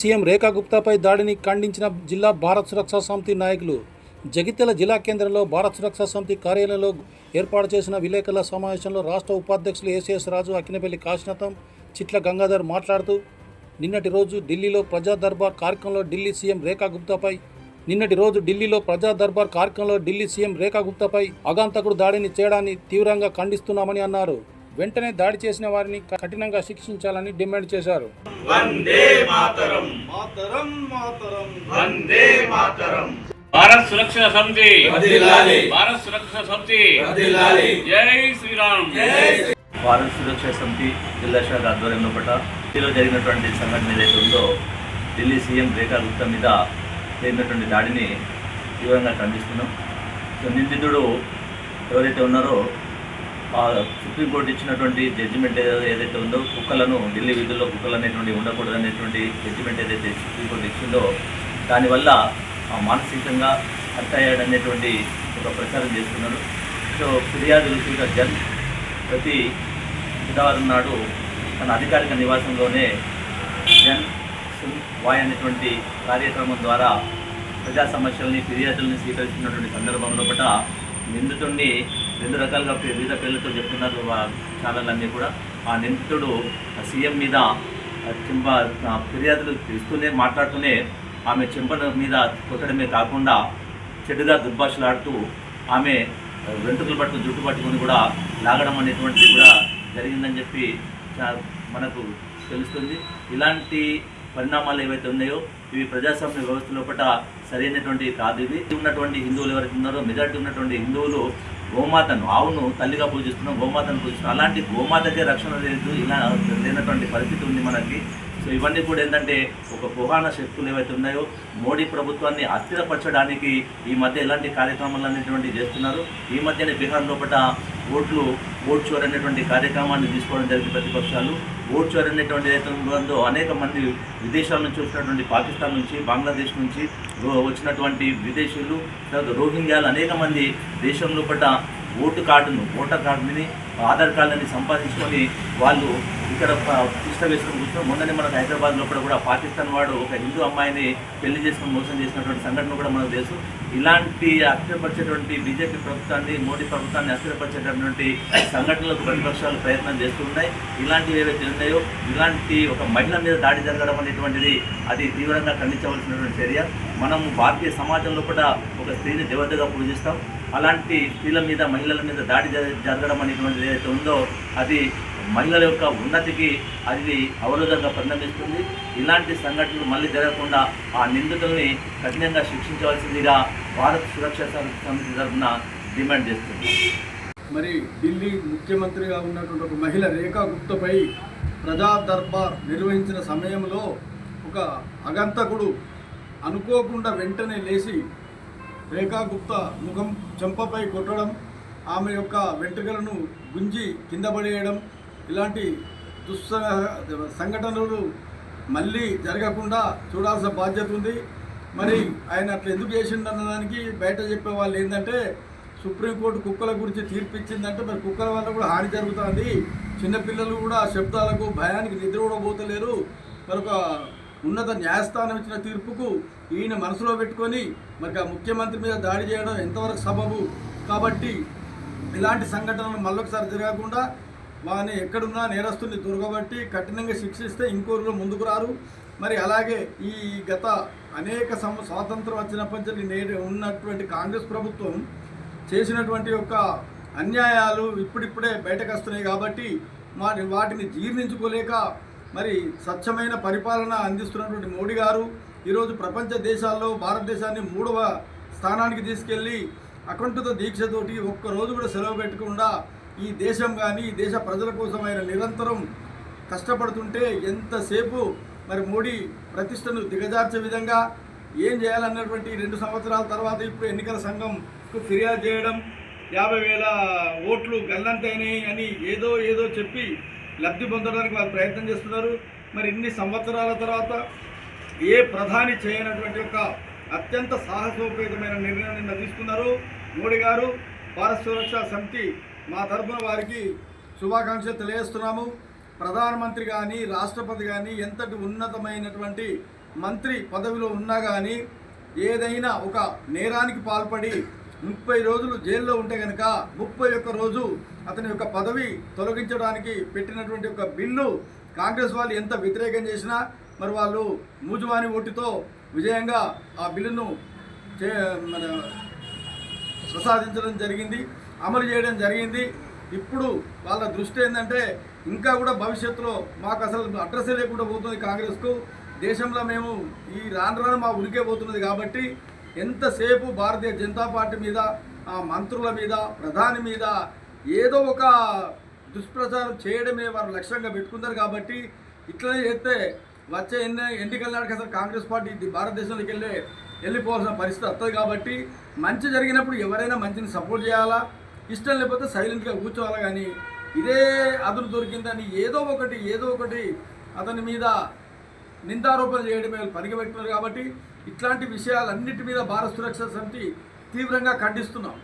CM రేఖా గుప్తాపై దాడిని ఖండించిన జిల్లా భారత్ సురక్షా సమితి నాయకులు జగిత్యాల జిల్లా కేంద్రంలో భారత్ సురక్షా సమితి కార్యాలయంలో ఏర్పాటు చేసిన విలేకరుల సమావేశంలో రాష్ట్ర ఉపాధ్యక్షులు ఏసీఎస్ రాజు అకినపల్లి కాశీనాథం చిట్ల గంగాధర్ మాట్లాడుతూ నిన్నటి రోజు ఢిల్లీలో ప్రజా దర్బార్ కార్యక్రమంలో ఢిల్లీ సీఎం రేఖా గుప్తాపై నిన్నటి రోజు ఢిల్లీలో ప్రజా దర్బార్ కార్యక్రమంలో ఢిల్లీ సీఎం రేఖా గుప్తాపై అగాంతకుడు దాడిని చేయడాన్ని తీవ్రంగా ఖండిస్తున్నామని అన్నారు. వెంటనే దాడి చేసిన వారిని కఠినంగా శిక్షించాలని డిమాండ్ చేశారు. భారత్ సురక్ష సమితి. భారత్ సురక్ష సమితి. జై శ్రీరామ్. భారత సురక్ష సమితి జిల్లా శాఖ ఆధ్వర్యంలో పట ఢిల్లీలో జరిగినటువంటి సంఘటన ఏదైతే ఉందో ఢిల్లీ సీఎం రేఖా గుప్తా మీద జరిగినటువంటి దాడిని తీవ్రంగా ఖండిస్తున్నాం. సో నిందితుడు ఎవరైతే ఉన్నారో సుప్రీంకోర్టు ఇచ్చినటువంటి జడ్జిమెంట్ ఏదైతే ఉందో కుక్కలను ఢిల్లీ విధుల్లో కుక్కలు అనేటువంటి ఉండకూడదు అనేటువంటి జడ్జిమెంట్ ఏదైతే సుప్రీంకోర్టు ఇచ్చిందో దానివల్ల మానసికంగా హత్య అయ్యాడనేటువంటి ఒక ప్రచారం చేస్తున్నారు. సో ఫిర్యాదులు స్పీకర్ జన్ ప్రతి బుధవారం నాడు తన అధికారిక నివాసంలోనే జన్ సున్ వాయ్ అనేటువంటి కార్యక్రమం ద్వారా ప్రజా సమస్యల్ని ఫిర్యాదులను స్వీకరిస్తున్నటువంటి సందర్భంలో పట నిందితుడిని రెండు రకాలుగా వివిధ పేర్లతో చెప్తున్నారు వా- ఛానళ్ళన్నీ కూడా. ఆ నిందితుడు సీఎం మీద ఆ చెంప ఫిర్యాదులు ఇస్తూనే మాట్లాడుతూనే ఆమె చెంపడం మీద కొట్టడమే కాకుండా చెడుగా దుర్భాషలాడుతూ ఆమె వెంట్రుకలు పట్టుకుని జుట్టు పట్టుకుని కూడా లాగడం అనేటువంటిది కూడా జరిగిందని చెప్పి చా- మనకు తెలుస్తుంది. ఇలాంటి పరిణామాలు ఏవైతే ఉన్నాయో ఇవి ప్రజాస్వామ్య వ్యవస్థ లోపల సరైనటువంటి కాదు ఇవి. ఉన్నటువంటి హిందువులు ఎవరైతే ఉన్నారో మెజారిటీ ఉన్నటువంటి హిందువులు గోమాతను ఆవును తల్లిగా పూజిస్తున్నాం గోమాతను పూజిస్తున్నాం అలాంటి గోమాతకే రక్షణ లేదు ఇలా లేనటువంటి పరిస్థితి ఉంది మనకి. సో ఇవన్నీ కూడా ఏంటంటే ఒక పురాణ శక్తులు ఏవైతే ఉన్నాయో మోడీ ప్రభుత్వాన్ని అస్థిరపరచడానికి ఈ మధ్య ఎలాంటి కార్యక్రమాలు అనేటువంటి చేస్తున్నారు. ఈ మధ్యనే బీహార్ లోపల ఓట్లు ఓట్ చోర్ అనేటువంటి కార్యక్రమాన్ని తీసుకోవడం జరిగింది ప్రతిపక్షాలు. ఓట్ అనేటువంటి ఏదైతే ఉందో అనేక మంది విదేశాల నుంచి వచ్చినటువంటి పాకిస్తాన్ నుంచి బంగ్లాదేశ్ నుంచి వచ్చినటువంటి విదేశీయులు తర్వాత రోహింగ్యాలు అనేక మంది దేశంలో లోపల ఓటు కార్డును ఓటర్ కార్డుని ఆధార్ కార్డుని సంపాదించుకొని వాళ్ళు ఇక్కడ ప- వేసుకుని వేసుకొని కూర్చున్నారు. మొన్ననే మనకు హైదరాబాద్ లోపల కూడా పాకిస్తాన్ వాడు ఒక హిందూ అమ్మాయిని పెళ్ళి చేసుకుని మోసం చేసినటువంటి సంఘటన కూడా మనకు తెలుసు. ఇలాంటి అస్థిరపరిచేటువంటి బీజేపీ ప్రభుత్వాన్ని మోడీ ప్రభుత్వాన్ని అస్థిరపరిచేటటువంటి సంఘటనలకు ప్రతిపక్షాలు ప్రయత్నం చేస్తున్నాయి ఇలాంటివి ఏవైతే ఉన్నాయో ఇలాంటి ఒక మహిళ మీద దాడి జరగడం అనేటువంటిది అది తీవ్రంగా ఖండించవలసినటువంటి చర్య. మనం భారతీయ సమాజంలో కూడా ఒక స్త్రీని దేవతగా పూజిస్తాం. అలాంటి స్త్రీల మీద మహిళల మీద దాడి జరగడం అనేటువంటిది ఏదైతే ఉందో అది మహిళల యొక్క ఉన్నతికి అది అవరోధంగా పరిణమిస్తుంది. ఇలాంటి సంఘటనలు మళ్ళీ జరగకుండా ఆ నిందితుల్ని కఠినంగా శిక్షించవలసిందిగా భారత్ సురక్షా సమితి తరఫున డిమాండ్ చేస్తుంది. మరి ఢిల్లీ ముఖ్యమంత్రిగా ఉన్నటువంటి ఒక మహిళ రేఖా గుప్తపై ప్రజా దర్బార్ నిర్వహించిన సమయంలో ఒక అగంతకుడు అనుకోకుండా వెంటనే లేచి రేఖా గుప్తా ముఖం చెంపపై కొట్టడం ఆమె యొక్క వెంట్రుకలను గుంజి కింద పడేయడం ఇలాంటి దుస్స సంఘటనలు మళ్ళీ జరగకుండా చూడాల్సిన బాధ్యత ఉంది. మరి ఆయన అట్లా ఎందుకు చేసిండన్న దానికి బయట చెప్పే వాళ్ళు ఏంటంటే సుప్రీంకోర్టు కుక్కల గురించి తీర్పు ఇచ్చిందంటే మరి కుక్కల వల్ల కూడా హాని జరుగుతుంది. చిన్నపిల్లలు కూడా శబ్దాలకు భయానికి నిద్ర కూడా పోతలేరు. మరొక ఉన్నత న్యాయస్థానం ఇచ్చిన తీర్పుకు ఈయన మనసులో పెట్టుకొని మరి ఆ ముఖ్యమంత్రి మీద దాడి చేయడం ఎంతవరకు సబబు? కాబట్టి ఇలాంటి సంఘటనలు మళ్ళొకసారి జరగకుండా వాని ఎక్కడున్నా నేరస్తుని దొరకబట్టి కఠినంగా శిక్షిస్తే ఇంకోరులో ముందుకు రారు. మరి అలాగే ఈ గత అనేక సం స్వాతంత్రం వచ్చినప్పటి నుంచి నేడు ఉన్నటువంటి కాంగ్రెస్ ప్రభుత్వం చేసినటువంటి యొక్క అన్యాయాలు ఇప్పుడిప్పుడే బయటకు వస్తున్నాయి కాబట్టి వాటిని జీర్ణించుకోలేక మరి స్వచ్ఛమైన పరిపాలన అందిస్తున్నటువంటి మోడీ గారు ఈరోజు ప్రపంచ దేశాల్లో భారతదేశాన్ని మూడవ స్థానానికి తీసుకెళ్ళి అకంఠిత దీక్షతోటి ఒక్కరోజు కూడా సెలవు పెట్టకుండా ఈ దేశం కానీ ఈ దేశ ప్రజల కోసం ఆయన నిరంతరం కష్టపడుతుంటే ఎంతసేపు మరి మోడీ ప్రతిష్టను దిగజార్చే విధంగా ఏం చేయాలన్నటువంటి రెండు సంవత్సరాల తర్వాత ఇప్పుడు ఎన్నికల సంఘంకు ఫిర్యాదు చేయడం యాభై వేల ఓట్లు గల్లంతైనాయి అని ఏదో ఏదో చెప్పి లబ్ధి పొందడానికి వాళ్ళు ప్రయత్నం చేస్తున్నారు. మరి ఇన్ని సంవత్సరాల తర్వాత ఏ ప్రధాని చేయనటువంటి ఒక అత్యంత సాహసోపేతమైన నిర్ణయం నిన్న తీసుకున్నారు. మోడీ గారు భారత సురక్షా సమితి మా తరఫున వారికి శుభాకాంక్షలు తెలియజేస్తున్నాము. ప్రధానమంత్రి కానీ రాష్ట్రపతి కానీ ఎంతటి ఉన్నతమైనటువంటి మంత్రి పదవిలో ఉన్నా కానీ ఏదైనా ఒక నేరానికి పాల్పడి ముప్పై రోజులు జైల్లో ఉంటే కనుక ముప్పై ఒక్క రోజు అతని యొక్క పదవి తొలగించడానికి పెట్టినటువంటి ఒక బిల్లు కాంగ్రెస్ వాళ్ళు ఎంత వ్యతిరేకం చేసినా మరి వాళ్ళు మూజువాని ఓటుతో విజయంగా ఆ బిల్లును చే మన ప్రసాదించడం జరిగింది అమలు చేయడం జరిగింది. ఇప్పుడు వాళ్ళ దృష్టి ఏంటంటే ఇంకా కూడా భవిష్యత్తులో మాకు అసలు అడ్రస్ లేకుండా పోతుంది కాంగ్రెస్కు. దేశంలో మేము ఈ రాను రాను మా ఉనికే పోతున్నది కాబట్టి ఎంతసేపు భారతీయ జనతా పార్టీ మీద ఆ మంత్రుల మీద ప్రధాని మీద ఏదో ఒక దుష్ప్రచారం చేయడమే వారు లక్ష్యంగా పెట్టుకున్నారు కాబట్టి ఇట్లనే చేస్తే వచ్చే ఎన్ని ఎన్నికల నాటికి అసలు కాంగ్రెస్ పార్టీ ఇది భారతదేశంలోకి వెళ్ళే వెళ్ళిపోవాల్సిన పరిస్థితి వస్తుంది కాబట్టి మంచి జరిగినప్పుడు ఎవరైనా మంచిని సపోర్ట్ చేయాలా? ఇష్టం లేకపోతే సైలెంట్గా కూర్చోవాలా కానీ ఇదే అదును దొరికిందని ఏదో ఒకటి ఏదో ఒకటి అతని మీద నిందారోపణ చేయడమే వాళ్ళు పనికి పెట్టుకున్నారు కాబట్టి ఇట్లాంటి విషయాలన్నిటి మీద భారత సురక్ష సమితి తీవ్రంగా ఖండిస్తున్నాం.